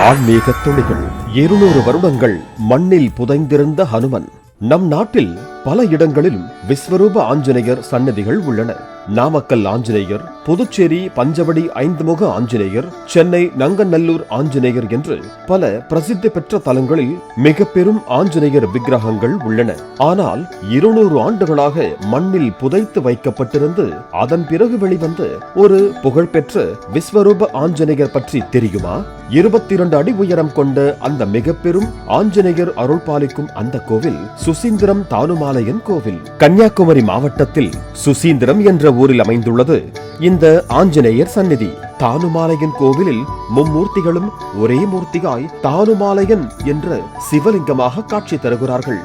ஆன்மீக துளிகள். இருநூறு வருடங்கள் மண்ணில் புதைந்திருந்த ஹனுமன். நம் நாட்டில் பல இடங்களில் விஸ்வரூப ஆஞ்சநேயர் சன்னதிகள் உள்ளன. நாமக்கல் ஆஞ்சநேயர் புதுச்சேரி பஞ்சவடி ஐந்துமுக ஆஞ்சநேயர் சென்னை நங்கநல்லூர் ஆஞ்சநேயர் என்று பல பிரசித்தி பெற்ற தலங்களில் மிக பெரும் ஆஞ்சநேயர் விக்கிரகங்கள் உள்ளன. ஆனால் இருநூறு ஆண்டுகளாக மண்ணில் புதைத்து வைக்கப்பட்டிருந்து அதன் பிறகு வெளிவந்த ஒரு புகழ்பெற்ற விஸ்வரூப ஆஞ்சநேயர் பற்றி தெரியுமா? இருபத்தி இரண்டு அடி உயரம் கொண்ட அந்த மிக பெரும் ஆஞ்சநேயர் அருள் பாலிக்கும் அந்த கோவில் சுசீந்திரம் தானுமா தானுமாலயன் கோவில் கன்னியாகுமரி மாவட்டத்தில் சுசீந்திரம் என்ற ஊரில் அமைந்துள்ளது. இந்த ஆஞ்சநேயர் சந்நிதி. தானுமாலையன் கோவிலில் மும்மூர்த்திகளும் ஒரே மூர்த்தியாய் தானுமாலையன் என்ற சிவலிங்கமாக காட்சி தருகிறார்கள்.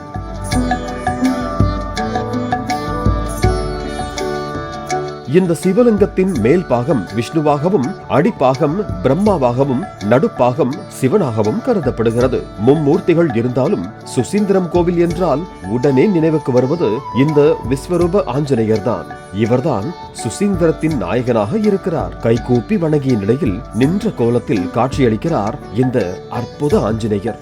இந்த சிவலிங்கத்தின் மேல் பாகம் விஷ்ணுவாகவும் அடிப்பாகம் பிரம்மாவாகவும் நடுப்பாகம் சிவனாகவும் கருதப்படுகிறது. மும்மூர்த்திகள் இருந்தாலும் சுசீந்திரம் கோவில் என்றால் உடனே நினைவுக்கு வருவது இந்த விஸ்வரூப ஆஞ்சநேயர் தான் இவர்தான் சுசீந்திரத்தின் நாயகனாக இருக்கிறார். கைகூப்பி வணங்கிய நிலையில் நின்ற கோலத்தில் காட்சியளிக்கிறார் இந்த அற்புத ஆஞ்சநேயர்.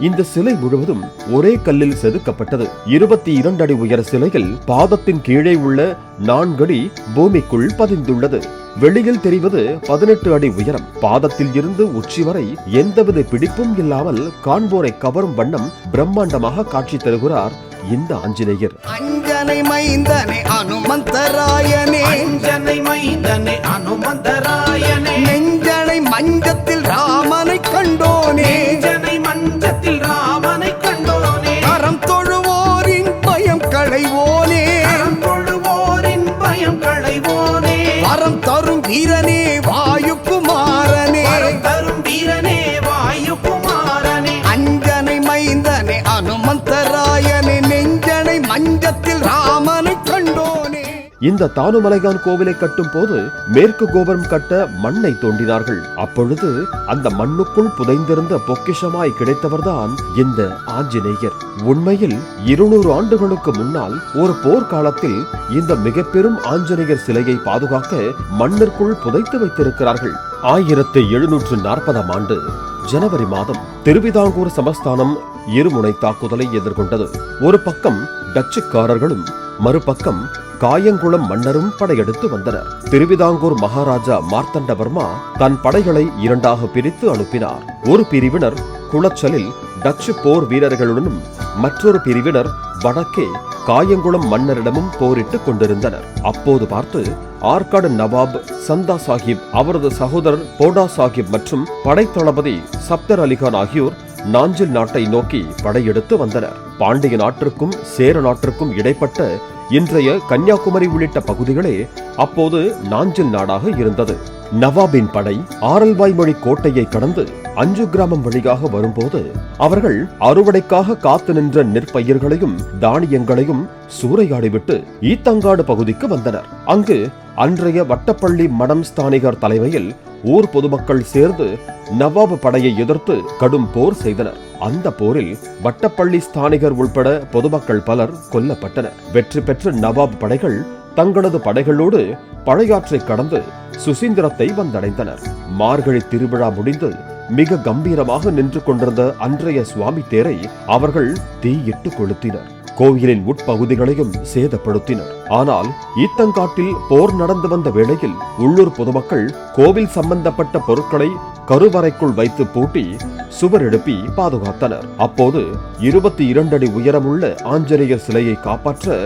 இந்த சிலை முழுவதும் ஒரே கல்லில் செதுக்கப்பட்டது. இருபத்தி இரண்டு அடி உயர சிலையில் பாதத்தின் கீழே உள்ள நான்கடி பூமிக்குள் பதிந்துள்ளது. வெளியில் தெரிவது பதினெட்டு அடி உயரம். பாதத்தில் இருந்து உச்சி வரை எந்தவித பிடிப்பும் இல்லாமல் காண்போரை கவரும் வண்ணம் பிரம்மாண்டமாக காட்சி தருகிறார் இந்த ஆஞ்சநேயர். அஞ்சனை மைந்தனை அனுமந்தராயனே. அஞ்சனை மைந்தனே அனுமந்தராயனே. நெஞ்சனை மஞ்சத்தில் ராமனை கண்டோனே. இந்த தானுமலைகான் கோவிலை கட்டும் போது மேற்கு கோபுரம் கட்ட மண்ணை தோண்டினார்கள். அப்பொழுது அந்த மண்ணுக்குள் புதைந்திருந்த பொக்கிஷமாய் கிடைத்தவர்தான் இந்த ஆஞ்சநேயர். உண்மையில் இருநூறு ஆண்டுகளுக்கு முன்னால் ஒரு போர்க்காலத்தில் இந்த மிக பெரும் ஆஞ்சநேயர் சிலையை பாதுகாக்க மண்ணிற்குள் புதைத்து வைத்திருக்கிறார்கள். ஆயிரத்தி எழுநூற்று நாற்பதாம் ஆண்டு ஜனவரி மாதம் திருவிதாங்கூர் சமஸ்தானம் இருமுனை தாக்குதலை எதிர்கொண்டது. ஒரு பக்கம் டச்சுக்காரர்களும் மறுபக்கம் காயங்குளம் மன்னரும் படையெடுத்து வந்தனர். திருவிதாங்கூர் மகாராஜா மார்த்தண்டவர்மா தன் படைகளை இரண்டாக பிரித்து அனுப்பினார். ஒரு பிரிவினர் குளச்சலில் டச்சு போர் வீரர்களுடனும் மற்றொரு பிரிவினர் வடக்கே காயங்குளம் மன்னரிடமும் போரிட்டுக் கொண்டிருந்தனர். அப்போது பார்த்து ஆற்காடு நவாப் சந்தா சாஹிப் அவரது சகோதரர் போடா சாஹிப் மற்றும் படைத்தளபதி சப்தர் அலிகான் ஆகியோர் நாஞ்சில் நாட்டை நோக்கி படையெடுத்து வந்தனர். பாண்டிய நாட்டிற்கும் சேர நாட்டிற்கும் இடைப்பட்ட இன்றைய கன்னியாகுமரி உள்ளிட்ட பகுதிகளே அப்போது நாஞ்சில் நாடாக இருந்தது. நவாபின் படை ஆரல்வாய்மொழி கோட்டையை கடந்து அஞ்சு கிராமம் வழியாக வரும்போது அவர்கள் அறுவடைக்காக காத்து நின்ற நெற்பயிர்களையும் தானியங்களையும் சூறையாடிவிட்டு ஈத்தங்காடு பகுதிக்கு வந்தனர். அங்கு அன்றைய வட்டப்பள்ளி மடம் ஸ்தானிகர் தலைமையில் ஊர் பொதுமக்கள் சேர்ந்து நவாப் படையை எதிர்த்து கடும் போர் செய்தனர். அந்த போரில் வட்டப்பள்ளி ஸ்தானிகர் உள்பட பொதுமக்கள் பலர் கொல்லப்பட்டனர். வெற்றி பெற்ற நவாப் படைகள் தங்களது படைகளோடு பழையாற்றை கடந்து சுசீந்திரத்தை வந்தடைந்தனர். மார்கழி திருவிழா முடிந்து மிக கம்பீரமாக நின்று கொண்டிருந்த அன்றைய சுவாமி தேரை அவர்கள் தீயிட்டு கொளுத்தினர். கோயிலின் உட்பகுதிகளையும் சேதப்படுத்தினர். ஆனால் ஈத்தங்காட்டில் போர் நடந்து வந்த வேளையில் உள்ளூர் பொதுமக்கள் கோவில் சம்பந்தப்பட்ட பொருட்களை கருவறைக்குள் வைத்து பூட்டி சுவர் எழுப்பி பாதுகாத்தனர். அப்போது இருபத்தி இரண்டு அடி உயரமுள்ள ஆஞ்சநேயர் சிலையை காப்பாற்ற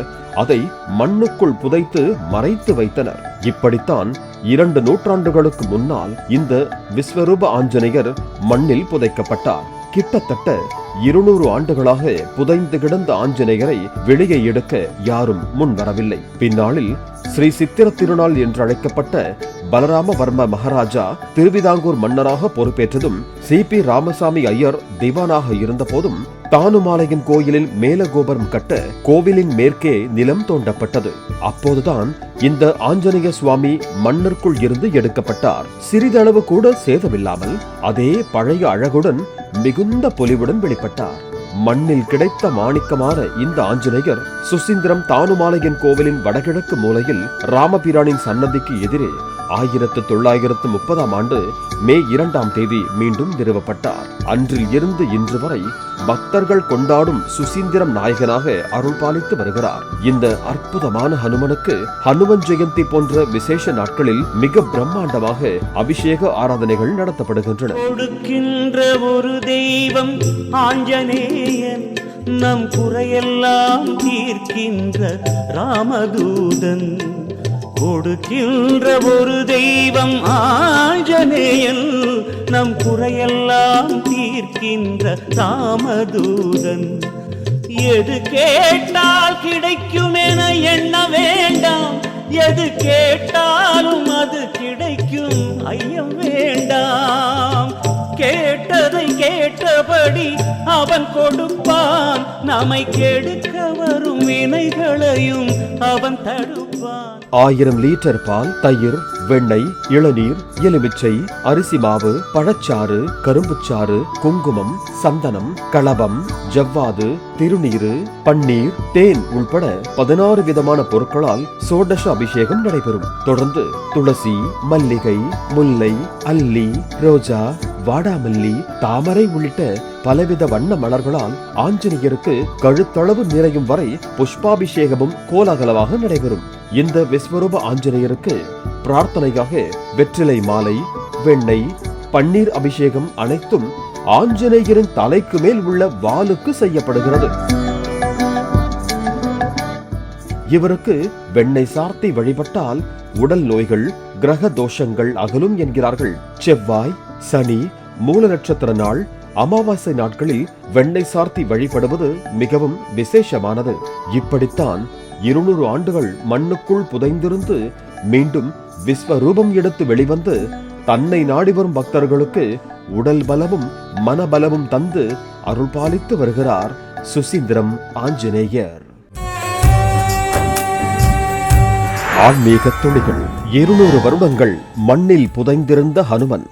அதை மண்ணுக்குள் புதைத்து மறைத்து வைத்தனர். இப்படித்தான் இரண்டு நூற்றாண்டுகளுக்கு முன்னால் இந்த விஸ்வரூப ஆஞ்சநேயர் மண்ணில் புதைக்கப்பட்டார். கிட்டத்தட்ட இருநூறு ஆண்டுகளாக புதைந்து கிடந்த ஆஞ்சநேயரை வெளியே எடுக்க யாரும் முன் வரவில்லை பின்னாளில் ஸ்ரீ சித்திர திருநாள் என்று அழைக்கப்பட்ட பலராமவர்ம மகாராஜா திருவிதாங்கூர் மன்னராக பொறுப்பேற்றதும் சி பி ராமசாமி ஐயர் திவானாக இருந்த போதும் தானுமாலையின் கோயிலில் மேல கோபுரம் கட்ட கோவிலின் மேற்கே நிலம் தோண்டப்பட்டது. அப்போதுதான் இந்த ஆஞ்சநேய சுவாமி மண்ணிற்குள் இருந்து எடுக்கப்பட்டார். சிறிதளவு கூட சேதமில்லாமல் அதே பழைய அழகுடன் மிகுந்த பொலிவுடன் வெளிப்பட்டார். மண்ணில் கிடைத்த மாணிக்கமான இந்த ஆஞ்சநேயர் சுசீந்திரம் தானுமாலையன் கோவிலின் வடகிழக்கு மூலையில் ராமபிரானின் சன்னதிக்கு எதிரே ஆயிரத்து தொள்ளாயிரத்து முப்பதாம் ஆண்டு மே இரண்டாம் தேதி மீண்டும் நிறுவப்பட்டார். அன்றில் இருந்து இன்று வரை பக்தர்கள் கொண்டாடும் சுசீந்திரம் நாயகனாக அருள் பாலித்து வருகிறார். இந்த அற்புதமான ஹனுமனுக்கு ஹனுமன் ஜெயந்தி போன்ற விசேஷ நாட்களில் மிக பிரம்மாண்டமாக அபிஷேக ஆராதனைகள் நடத்தப்படுகின்றன. கொடுக்கின்ற ஒரு தெய்வம் ஆஞ்சநேயன். நம் குறையெல்லாம் தீர்க்கின்ற ராமதூதன். கொடுக்கின்ற ஒரு தெய்வம் ஆஞ்சநேயன். நம் குறையெல்லாம் தீர்க்கின்ற ராமதூதன் எது கேட்டால் கிடைக்கும் என எண்ண வேண்டாம். எது கேட்டாலும் அது கிடைக்கும் ஐயம் வேண்டாம். கேட்டதை கேட்டபடி அவன் கொடுப்பான். நம்மை கெடுக்க வரும் வினைகளையும் அவன் தடுப்பான். ஆயிரம் லிட்டர் பால் தயிர் வெண்ணெய் இளநீர் எலுமிச்சை அரிசி மாவு பழச்சாறு கரும்புச்சாறு குங்குமம் சந்தனம் களபம் ஜவ்வாது திருநீரு பன்னீர் தேன் உள்பட பதினாறு விதமான பொருட்களால் சோடச அபிஷேகம் நடைபெறும். தொடர்ந்து துளசி மல்லிகை முல்லை அல்லி ரோஜா வாடாமல்லி தாமரை உள்ளிட்ட பலவித வண்ண மலர்களால் ஆஞ்சநேயருக்கு கழுத்தளவு நிறையும் வரை புஷ்பாபிஷேகமும் கோலாகலமாக நடைபெறும். இந்த விஸ்வரூப ஆஞ்சநேயருக்கு பிரார்த்தனையாக வெற்றிலை மாலை வெண்ணெய் பன்னீர் அபிஷேகம் அனைத்தும் ஆஞ்சநேயரின் தலைக்கு மேல் உள்ள வாலுக்கு செய்யப்படுகிறது. இவருக்கு வெண்ணெய் சார்த்தி வழிபட்டால் உடல் நோய்கள் கிரக தோஷங்கள் அகலும் என்கிறார்கள். செவ்வாய் சனி மூல நட்சத்திர நாள் அமாவாசை நாட்களில் வெண்ணெய் சார்த்தி வழிபடுவது மிகவும் விசேஷமானது. இப்படித்தான் இருநூறு ஆண்டுகள் மண்ணுக்குள் புதைந்திருந்து மீண்டும் விஸ்வரூபம் எடுத்து வெளிவந்து தன்னை நாடி வரும் பக்தர்களுக்கு உடல் பலமும் மனபலமும் தந்து அருள் பாலித்து வருகிறார் சுசீந்திரம் ஆஞ்சநேயர். ஆன்மீக துணிகள் இருநூறு வருடங்கள் மண்ணில் புதைந்திருந்த ஹனுமன்.